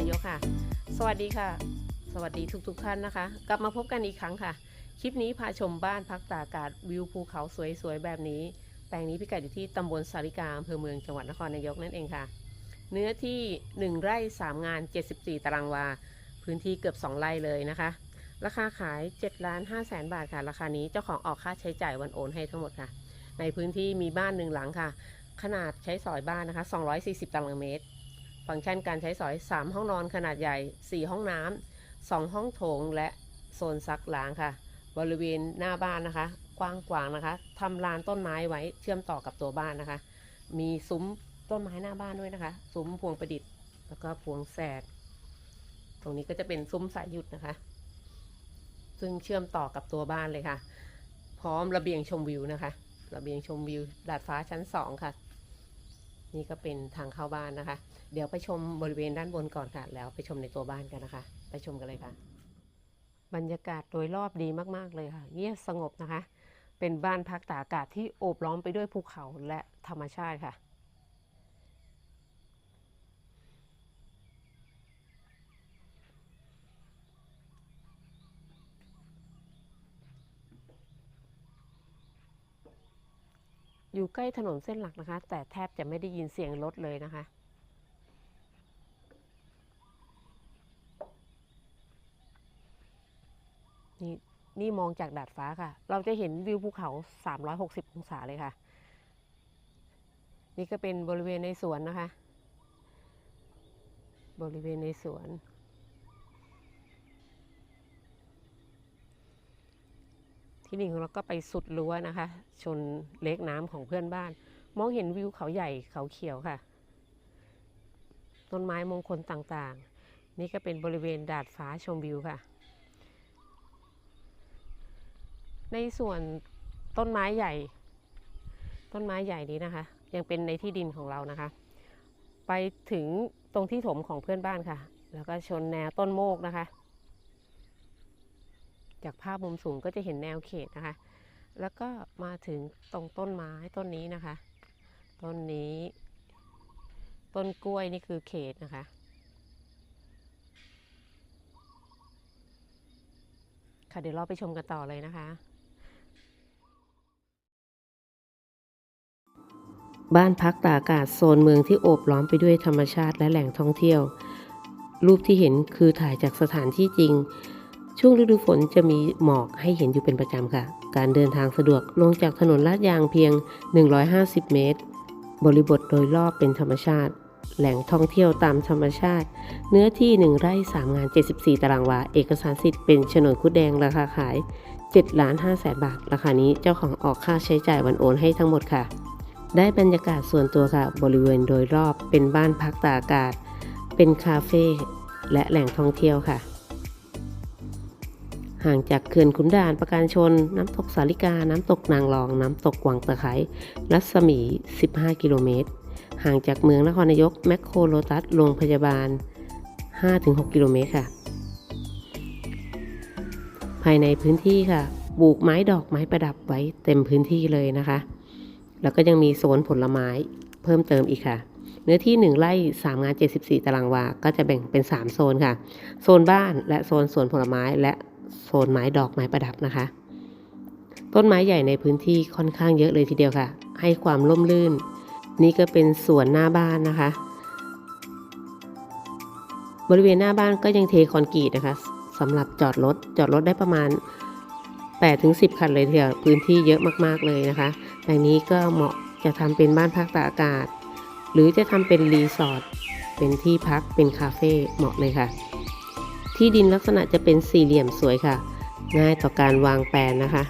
ายกค่ะ สวัสดีค่ะ สวัสดีทุกๆท่านนะคะ กลับมาพบกันอีกครั้งค่ะ คลิปนี้พาชมบ้านพักตากอากาศวิวภูเขาสวยๆแบบนี้ แปลงนี้พิกัดอยู่ที่ตำบลสาริกาอำเภอเมืองจังหวัดนครนายกนั่นเองค่ะ เนื้อที่ 1 ไร่ 3 งาน 74 ตารางวา พื้นที่เกือบ 2 ไร่เลยนะคะ ราคาขาย7ล้าน5แสนบาทค่ะ ราคานี้เจ้าของออกค่าใช้จ่ายวันโอนให้ทั้งหมดค่ะ ในพื้นที่มีบ้านหนึ่งหลังค่ะ ขนาดใช้สอยบ้านนะคะ 240 ตารางเมตร ฟังก์ชันการใช้สอย 3 ห้องนอนขนาดใหญ่ 4 ห้องน้ำ 2 ห้องโถงและโซนซักล้างค่ะ บริเวณหน้าบ้านนะคะ กว้างขวางนะคะทำลานต้นไม้ไว้เชื่อมต่อกับตัวบ้านนะคะ มีซุ้มต้นไม้หน้าบ้านด้วยนะคะ ซุ้มพวงประดิษฐ์ แล้วก็พวงแสดตรงนี้ก็จะเป็นซุ้มสายหยุดนะคะ ซึ่งเชื่อมต่อกับตัวบ้านเลยค่ะ พร้อมระเบียงชมวิวนะคะ ระเบียงชมวิวดาดฟ้าชั้นสองค่ะ นี่ก็เป็นทางเข้าบ้านนะคะ เดี๋ยวไปชมบริเวณด้านบนก่อนค่ะ แล้วไปชมในตัวบ้านกันนะคะ ไปชมกันเลยค่ะ บรรยากาศโดยรอบดีมากๆเลยค่ะ เงียบสงบนะคะ เป็นบ้านพักตากอากาศที่โอบล้อมไปด้วยภูเขาและธรรมชาติค่ะอยู่ใกล้ถนนเส้นหลักนะคะ แต่แทบจะไม่ได้ยินเสียงรถเลยนะคะ นี่มองจากดาดฟ้าค่ะ เราจะเห็นวิวภูเขา 360 องศาเลยค่ะ นี่ก็เป็นบริเวณในสวนนะคะ บริเวณในสวน ที่นี่ของเราก็ไปสุดรั้วนะคะ ชนเล็กน้ำของเพื่อนบ้าน มองเห็นวิวเขาใหญ่เขาเขียวค่ะ ต้นไม้มงคลต่างๆ นี่ก็เป็นบริเวณดาดฟ้าชมวิวค่ะ ในส่วนต้นไม้ใหญ่ ต้นไม้ใหญ่นี้นะคะ ยังเป็นในที่ดินของเรานะคะ ไปถึงตรงที่ถมของเพื่อนบ้านค่ะ แล้วก็ชนแนวต้นโมกนะคะ จากภาพมุมสูงก็จะเห็นแนวเขตนะคะ แล้วก็มาถึงตรงต้นไม้ต้นนี้นะคะ ต้นนี้ ต้นกล้วยนี่คือเขตนะคะค่ะเดี๋ยวเราไปชมกันต่อเลยนะคะ บ้านพักตากอากาศโซนเมืองที่โอบล้อมไปด้วยธรรมชาติและแหล่งท่องเที่ยว รูปที่เห็นคือถ่ายจากสถานที่จริง ช่วงฤดูฝนจะมีหมอกให้เห็นอยู่เป็นประจำค่ะ การเดินทางสะดวกลงจากถนนลาดยางเพียง 150 เมตร บริบทโดยรอบเป็นธรรมชาติ แหล่งท่องเที่ยวตามธรรมชาติ เนื้อที่ 1 ไร่ 3 งาน 74 ตารางวา เอกสารสิทธิ์เป็นโฉนดคุดแดงราคาขาย7ล้าน5แสนบาท ราคานี้เจ้าของออกค่าใช้จ่ายวันโอนให้ทั้งหมดค่ะ ได้บรรยากาศส่วนตัวค่ะ บริเวณโดยรอบเป็นบ้านพักตากอากาศ เป็นคาเฟ่และแหล่งท่องเที่ยวค่ะ ห่างจากเขื่อนขุนด่านประการชน น้ำตกสาลิกา น้ำตกนางรอง น้ำตกวังตะไคร้รัศมี 15 กิโลเมตร ห่างจากเมืองนครนายก แมคโครโลตัส โรงพยาบาล 5-6 กิโลเมตรค่ะ ภายในพื้นที่ค่ะปลูกไม้ดอกไม้ประดับไว้เต็มพื้นที่เลยนะคะ แล้วก็ยังมีโซนผลไม้เพิ่มเติมอีกค่ะ เนื้อที่ 1 ไร่3งาน 74 ตารางวา ก็จะแบ่งเป็น 3 โซนค่ะ โซนบ้านและโซนสวนผลไม้และโซนไม้ดอกไม้ประดับนะคะ ต้นไม้ใหญ่ในพื้นที่ค่อนข้างเยอะเลยทีเดียวค่ะ ให้ความร่มรื่น นี่ก็เป็นสวนหน้าบ้านนะคะ บริเวณหน้าบ้านก็ยังเทคอนกรีตนะคะสำหรับจอดรถจอดรถได้ประมาณ 8-10 คันเลยทีเดียวพื้นที่เยอะมากๆเลยนะคะแต่นี้ก็เหมาะจะทำเป็นบ้านพักตากอากาศ หรือจะทำเป็นรีสอร์ทเป็นที่พักเป็นคาเฟ่เหมาะเลยค่ะ ที่ดินลักษณะจะเป็นสี่เหลี่ยมสวยค่ะ ง่ายต่อการวางแปลนนะคะ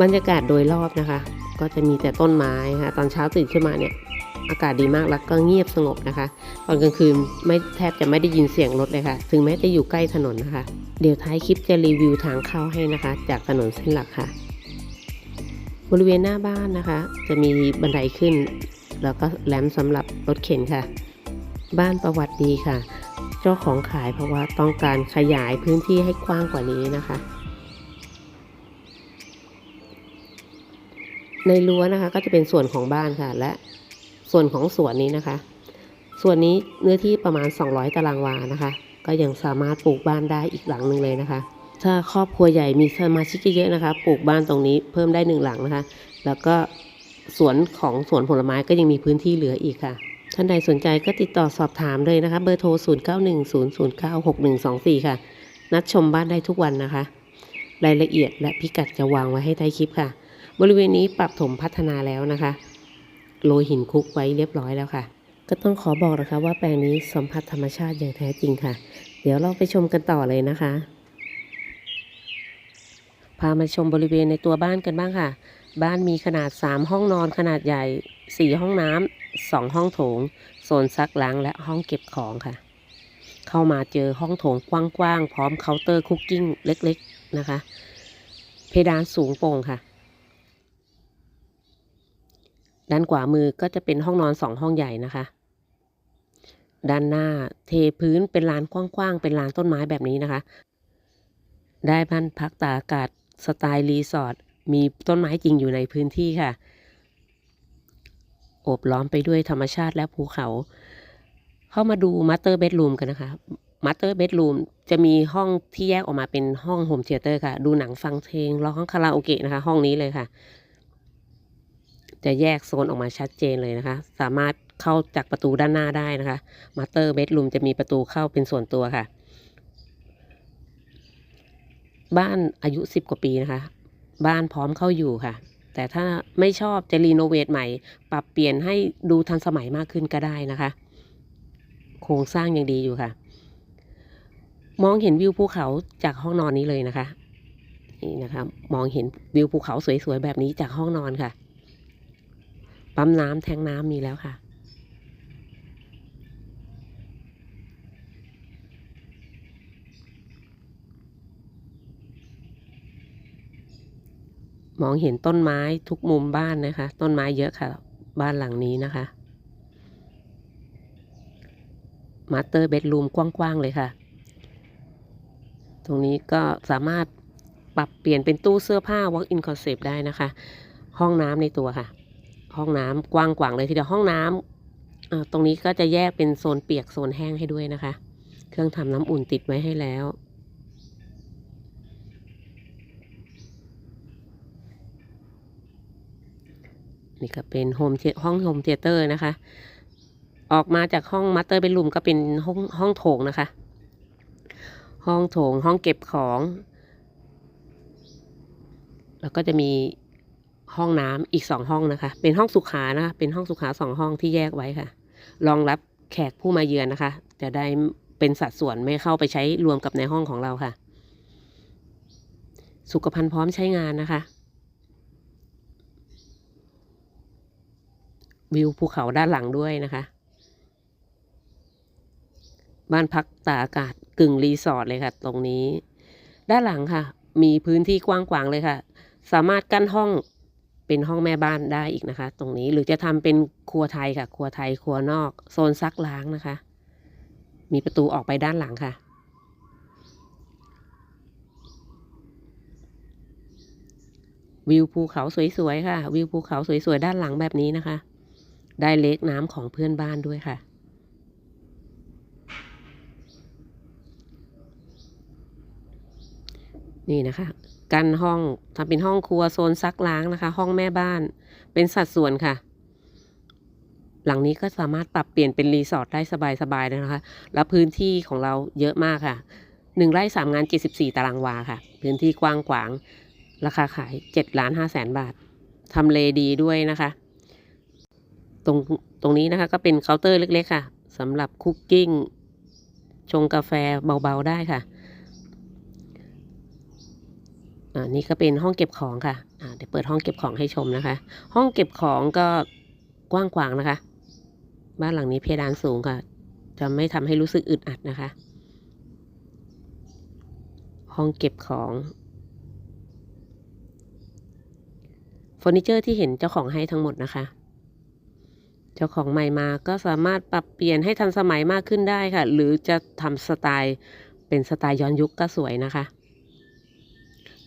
บรรยากาศโดยรอบนะคะ ก็จะมีแต่ต้นไม้ค่ะตอนเช้าตื่นขึ้นมาเนี่ย อากาศดีมากแล้วก็เงียบสงบนะคะ ตอนกลางคืนไม่แทบจะไม่ได้ยินเสียงรถเลยค่ะ ถึงแม้จะอยู่ใกล้ถนนนะคะ เดี๋ยวท้ายคลิปจะรีวิวทางเข้าให้นะคะ จากถนนเส้นหลักค่ะ บริเวณหน้าบ้านนะคะ จะมีบันไดขึ้น แล้วก็แลมสำหรับรถเข็นค่ะ บ้านประวัติดีค่ะ เจ้าของขายเพราะว่าต้องการขยายพื้นที่ให้กว้างกว่านี้นะคะในรั้วนะคะก็จะเป็นส่วนของบ้านค่ะ และ ส่วนของสวนนี้นะคะ ส่วนนี้เนื้อที่ประมาณ 200 ตารางวานะคะ ก็ยังสามารถปลูกบ้านได้อีกหลังหนึ่งเลยนะคะ ถ้าครอบครัวใหญ่มีสมาชิกเยอะๆนะคะ ปลูกบ้านตรงนี้เพิ่มได้หนึ่งหลังนะคะ แล้วก็สวนของสวนผลไม้ก็ยังมีพื้นที่เหลืออีกค่ะ ท่านใดสนใจก็ติดต่อสอบถามเลยนะคะ เบอร์โทร 0910096124 ค่ะ นัดชมบ้านได้ทุกวันนะคะ รายละเอียดและพิกัดจะวางไว้ให้ใต้คลิปค่ะ บริเวณนี้ปรับถมพัฒนาแล้วนะคะ โรยหินคุกไว้เรียบร้อยแล้วค่ะ ก็ต้องขอบอกนะคะว่าแปลงนี้สัมผัสธรรมชาติอย่างแท้จริงค่ะ เดี๋ยวเราไปชมกันต่อเลยนะคะ พามาชมบริเวณในตัวบ้านกันบ้างค่ะ บ้านมีขนาด 3 ห้องนอนขนาดใหญ่ 4 ห้องน้ำ2ห้องโถงโซนซักล้างและห้องเก็บของค่ะ เข้ามาเจอห้องโถงกว้างๆพร้อมเคาน์เตอร์คุกกิ้งเล็ก ๆนะคะ เพดานสูงโปร่งค่ะ ด้านขวามือก็จะเป็นห้องนอนสองห้องใหญ่นะคะ ด้านหน้าเทพื้นเป็นลานกว้างๆ เป็นลานต้นไม้แบบนี้นะคะ ได้บ้านพักตากอากาศสไตล์รีสอร์ทมีต้นไม้จริงอยู่ในพื้นที่ค่ะ โอบล้อมไปด้วยธรรมชาติและภูเขา เข้ามาดูมาสเตอร์เบดรูมกันนะคะมาสเตอร์เบดรูมจะมีห้องที่แยกออกมาเป็นห้องโฮมเทเตอร์ค่ะ ดูหนังฟังเพลงร้องคาราโอเกะนะคะ ห้องนี้เลยค่ะ จะแยกโซนออกมาชัดเจนเลยนะคะ สามารถเข้าจากประตูด้านหน้าได้นะคะมาสเตอร์เบดรูมจะมีประตูเข้าเป็นส่วนตัวค่ะ บ้านอายุ 10 กว่าปีนะคะ บ้านพร้อมเข้าอยู่ค่ะ แต่ถ้าไม่ชอบจะรีโนเวทใหม่ ปรับเปลี่ยนให้ดูทันสมัยมากขึ้นก็ได้นะคะ โครงสร้างยังดีอยู่ค่ะ มองเห็นวิวภูเขาจากห้องนอนนี้เลยนะคะนี่นะคะมองเห็นวิวภูเขาสวยๆแบบนี้จากห้องนอนค่ะ ปั๊มน้ำแทงน้ำมีแล้วค่ะ มองเห็นต้นไม้ทุกมุมบ้านนะคะ ต้นไม้เยอะค่ะ บ้านหลังนี้นะคะมาสเตอร์เบดรูมกว้างๆเลยค่ะ ตรงนี้ก็สามารถปรับเปลี่ยนเป็นตู้เสื้อผ้า walk-in closet ได้นะคะ ห้องน้ำในตัวค่ะ ห้องน้ำกว้างกว่างเลยทีเดียวห้องน้ำอ่าตรงนี้ก็จะแยกเป็นโซนเปียกโซนแห้งให้ด้วยนะคะ เครื่องทำน้ำอุ่นติดไว้ให้แล้วนี่ก็เป็นโฮมห้องโฮมเทเตอร์นะคะ ออกมาจากห้องมัตเตอร์เบดรูมก็เป็นห้องห้องโถงนะคะ ห้องโถงห้องเก็บของ แล้วก็จะมี ห้องน้ำอีกสองห้องนะคะ เป็นห้องสุขานะคะเป็นห้องสุขาสองห้องที่แยกไว้ค่ะ รองรับแขกผู้มาเยือนนะคะ จะได้เป็นสัดส่วนไม่เข้าไปใช้รวมกับในห้องของเราค่ะ สุขภัณฑ์พร้อมใช้งานนะคะ วิวภูเขาด้านหลังด้วยนะคะ บ้านพักตากอากาศกึ่งรีสอร์ทเลยค่ะ ตรงนี้ ด้านหลังค่ะ มีพื้นที่กว้างขวางเลยค่ะ สามารถกั้นห้อง เป็นห้องแม่บ้านได้อีกนะคะ ตรงนี้หรือจะทำเป็นครัวไทยค่ะ ครัวไทยครัวนอก โซนซักล้างนะคะ มีประตูออกไปด้านหลังค่ะ วิวภูเขาสวยๆค่ะ วิวภูเขาสวยๆด้านหลังแบบนี้นะคะ ได้เล็กน้ำของเพื่อนบ้านด้วยค่ะนี่นะคะ กันห้องทำเป็นห้องครัวโซนซักล้างนะคะ ห้องแม่บ้าน เป็นสัดส่วนค่ะ หลังนี้ก็สามารถปรับเปลี่ยนเป็นรีสอร์ทได้สบายๆเลยนะคะ แล้วพื้นที่ของเราเยอะมากค่ะหนึ่งไร่สามงานเจ็ดสิบสี่ตารางวาค่ะ พื้นที่กว้างขวาง ราคาขายเจ็ดล้านห้าแสนบาททำเลดีด้วยนะคะ ตรงตรงนี้นะคะก็เป็นเคาน์เตอร์เล็กๆค่ะสำหรับคุกกิ้งชงกาแฟเบาๆได้ค่ะ อ่านี่ก็เป็นห้องเก็บของค่ะอ่าเดี๋ยวเปิดห้องเก็บของให้ชมนะคะ ห้องเก็บของก็กว้างขวางนะคะ บ้านหลังนี้เพดานสูงค่ะ จะไม่ทำให้รู้สึกอึดอัดนะคะ ห้องเก็บของเฟอร์นิเจอร์ที่เห็นเจ้าของให้ทั้งหมดนะคะ เจ้าของใหม่มาก็สามารถปรับเปลี่ยนให้ทันสมัยมากขึ้นได้ค่ะ หรือจะทำสไตล์เป็นสไตล์ย้อนยุคก็สวยนะคะ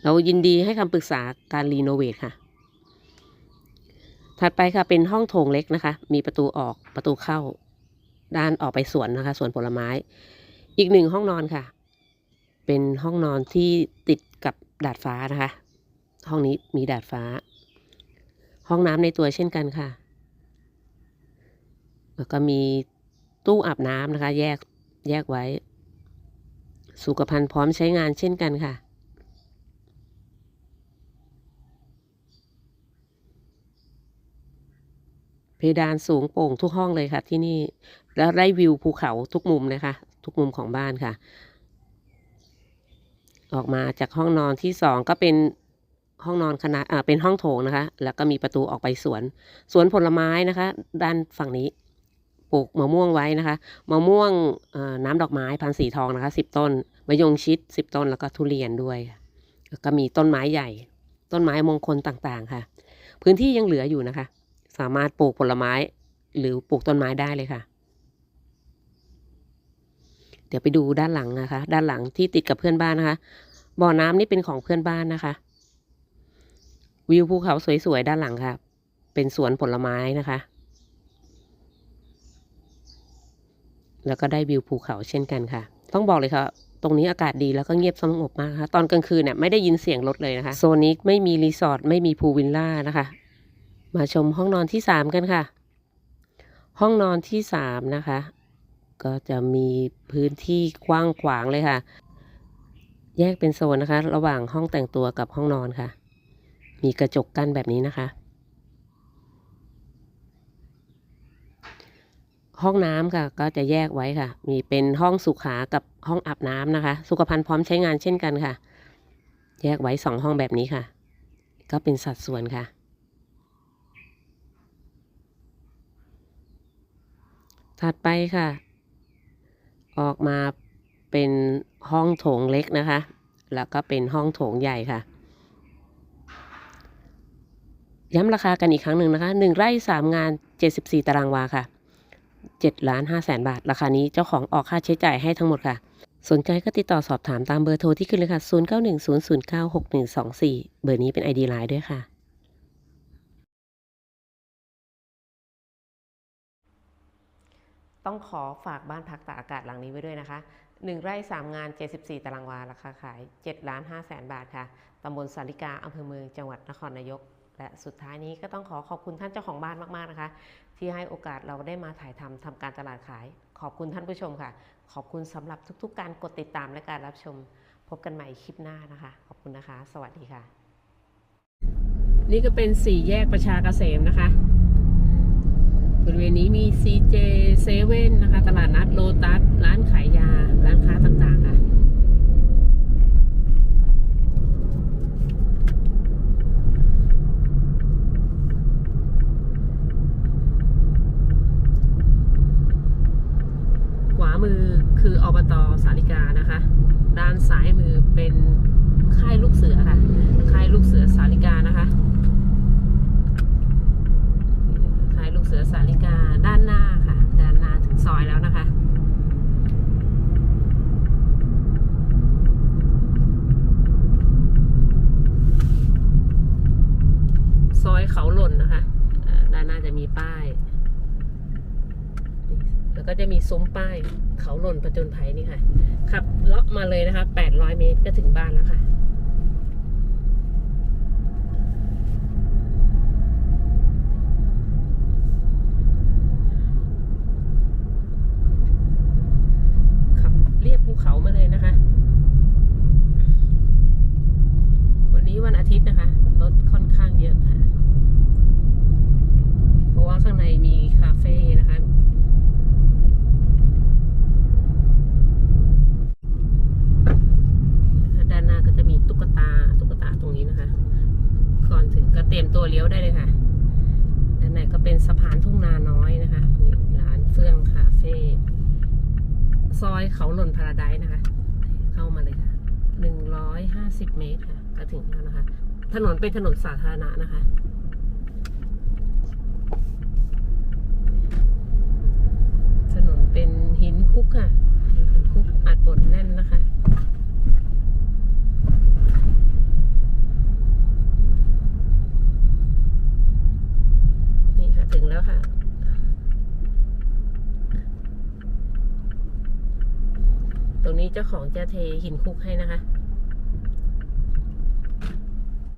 เรายินดีให้คำปรึกษาการรีโนเวทค่ะ ถัดไปค่ะเป็นห้องโถงเล็กนะคะ มีประตูออกประตูเข้า ด้านออกไปสวนนะคะสวนผลไม้ อีกหนึ่งห้องนอนค่ะ เป็นห้องนอนที่ติดกับดาดฟ้านะคะ ห้องนี้มีดาดฟ้า ห้องน้ำในตัวเช่นกันค่ะ แล้วก็มีตู้อาบน้ำนะคะ แยกแยกไว้ สุขภัณฑ์พร้อมใช้งานเช่นกันค่ะ เพดานสูงโปร่งทุกห้องเลยค่ะที่นี่ แล้วได้วิวภูเขาทุกมุมนะคะ ทุกมุมของบ้านค่ะ ออกมาจากห้องนอนที่สองก็เป็นห้องนอนขนาดอ่าเป็นห้องโถงนะคะ แล้วก็มีประตูออกไปสวน สวนผลไม้นะคะ ด้านฝั่งนี้ปลูกมะม่วงไว้นะคะมะม่วงเอ่อน้ำดอกไม้พันสีทองนะคะสิบต้นมะยงชิดสิบต้นแล้วก็ทุเรียนด้วยแล้วก็มีต้นไม้ใหญ่ ต้นไม้มงคลต่างๆค่ะ พื้นที่ยังเหลืออยู่นะคะ สามารถปลูกผลไม้ หรือปลูกต้นไม้ได้เลยค่ะ เดี๋ยวไปดูด้านหลังนะคะ ด้านหลังที่ติดกับเพื่อนบ้านนะคะ บ่อน้ำนี่เป็นของเพื่อนบ้านนะคะ วิวภูเขาสวยๆด้านหลังค่ะ เป็นสวนผลไม้นะคะ แล้วก็ได้วิวภูเขาเช่นกันค่ะ ต้องบอกเลยค่ะตรงนี้อากาศดีแล้วก็เงียบสงบมากนะคะตอนกลางคืนเนี่ยไม่ได้ยินเสียงรถเลยนะคะ โซนนี้ไม่มีรีสอร์ทไม่มีพูลวิลล่านะคะ มาชมห้องนอนที่สามกันค่ะ ห้องนอนที่สามนะคะ ก็จะมีพื้นที่กว้างขวางเลยค่ะ แยกเป็นโซนนะคะ ระหว่างห้องแต่งตัวกับห้องนอนค่ะ มีกระจกกั้นแบบนี้นะคะ ห้องน้ำค่ะ ก็จะแยกไว้ค่ะ มีเป็นห้องสุขา กับห้องอาบน้ำนะคะ สุขภัณฑ์พร้อมใช้งานเช่นกันค่ะ แยกไว้สองห้องแบบนี้ค่ะ ก็เป็นสัดส่วนค่ะ ถัดไปค่ะ ออกมาเป็นห้องโถงเล็กนะคะ แล้วก็เป็นห้องโถงใหญ่ค่ะ ย้ำราคากันอีกครั้งหนึ่งนะคะหนึ่งไร่สามงาน 74 ตารางวาค่ะ7ล้าน5แสนบาท ราคานี้เจ้าของออกค่าใช้จ่ายให้ทั้งหมดค่ะ สนใจก็ติดต่อสอบถามตามเบอร์โทรที่ขึ้นเลยค่ะ 0910096124 เบอร์นี้เป็น ID ไลน์ด้วยค่ะ ต้องขอฝากบ้านพักตากอากาศหลังนี้ไว้ด้วยนะคะ 1 ไร่ 3 งาน 74 ตารางวา ราคาขาย7ล้าน5แสนบาทค่ะ ตำบลสาริกา อำเภอเมือง จังหวัดนครนายก และสุดท้ายนี้ก็ต้องขอขอบคุณท่านเจ้าของบ้านมาก ๆ นะคะ ที่ให้โอกาสเราได้มาถ่ายทำทำการตลาดขาย ขอบคุณท่านผู้ชมค่ะ ขอบคุณสำหรับทุก ๆ การกดติดตามและการรับชม พบกันใหม่คลิปหน้านะคะ ขอบคุณนะคะ สวัสดีค่ะ นี่ก็เป็นสี่แยกประชาเกษมนะคะ ริเวณนี้มี CJ 7นะคะ ตลาดนัดโลตัส ร้านขายยา ร้านค้าต่างๆค่ะ ขวามือคืออบตสาริกานะคะ ด้านซ้ายมือเป็นค่ายลูกเสือค่ะ ค่ายลูกเสือสาริกานะคะ ค่ายลูก เสือสาริกาด้านหน้าค่ะ ด้านหน้าถึงซอยแล้วนะคะ ซอยเขาหล่นนะคะ ด้านหน้าจะมีป้าย แล้วก็จะมีซุ้มป้าย เขาหล่นประจนภัยนี่ค่ะ ขับเลาะมาเลยนะคะ 800 เมตรก็ถึงบ้านแล้วค่ะ ขับเรียบภูเขามาเลยนะคะ วันนี้วันอาทิตย์นะคะ รถค่อนข้างเยอะค่ะ เพราะว่าข้างในมีคาเฟ่นะคะ ด้านหน้าก็จะมีตุ๊กตา ตุ๊กตาตรงนี้นะคะ ก่อนถึงก็เตรียมตัวเลี้ยวได้เลยค่ะ ด้านในก็เป็นสะพานทุ่งนาน้อยนะคะนี่ร้านเฟื่องคาเฟ่ ซอยเขาหล่นพาราไดซ์นะคะ เข้ามาเลยค่ะ หนึ่งร้อยห้าสิบเมตรค่ะ ก็ ถึงแล้วนะคะ ถนนเป็นถนนสาธารณะนะคะถนนเป็นหินคุกค่ะหินคุกอัดบดแน่นนะคะนี่ค่ะถึงแล้วค่ะตรงนี้เจ้าของจะเทหินคุกให้นะคะ